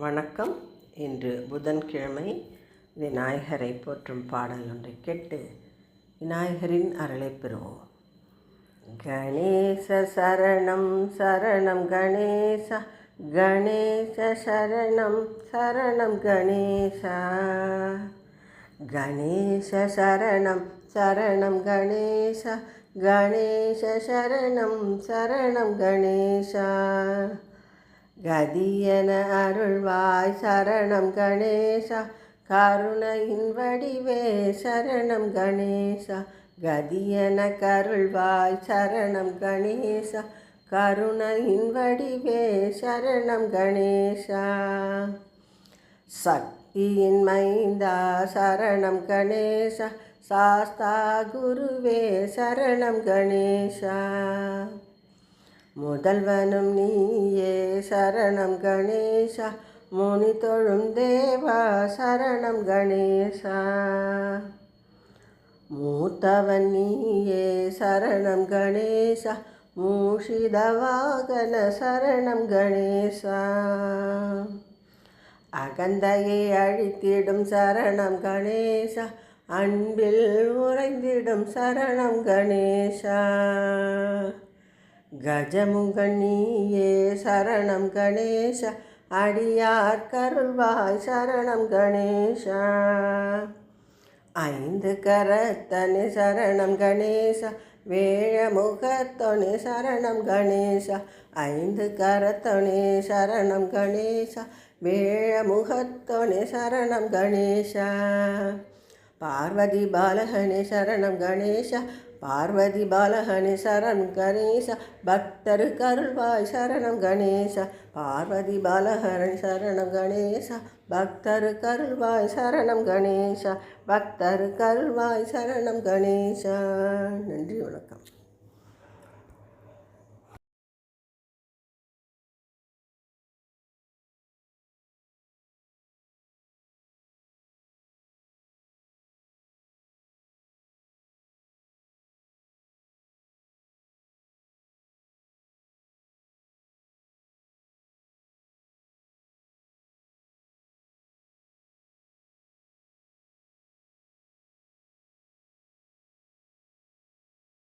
வணக்கம். இன்று புதன்கிழமை விநாயகரை போற்றும் பாடல் ஒன்றை கேட்டு விநாயகரின் அருளை பெறுவோம். கணேச சரணம் சரணம் கணேச கணேச சரணம் சரணம் கணேசா. கணேச சரணம் சரணம் கணேச கணேச சரணம் சரணம் கணேசா. கதியன அருள்வாய் சரணம் கணேசா கருணையின் வடிவே சரணம் கணேசா கதியன கருள்வாய் சரணம் கணேசா கருணையின் வடிவே சரணம் கணேசா. சக்தியின் மைந்தா சரணம் கணேசா சாஸ்தா குருவே சரணம் கணேசா. முதல்வனும் நீயே சரணம் கணேசா முனி தொழும் தேவா சரணம் கணேசா. மூத்தவன் நீயே சரணம் கணேசா மூஷிதவாகன சரணம் கணேசா. அகந்தையை அழித்திடும் சரணம் கணேசா அன்பில் உறைந்திடும் சரணம் கணேசா. கஜமுகணியே சரணம் கணேச அடியார் கருள்வாய் சரணம் கணேசா. ஐந்து கரத்தனி சரணம் கணேச வேழமுகத்தொனி சரணம் கணேச. ஐந்து கரத்தொனி சரணம் கணேச வேழமுகத்தொனி சரணம் கணேசா. பார்வதி பாலகனே சரணம் கணேச பார்வதி பாலகனே சரண் கணேச பக்தரு கருள்வாய் சரணம் கணேச. பார்வதி பாலகரன் சரணம் கணேச பக்தரு கருள்வாய் சரணம் கணேச பக்தரு கருள்வாய் சரணம் கணேச. நன்றி வணக்கம்.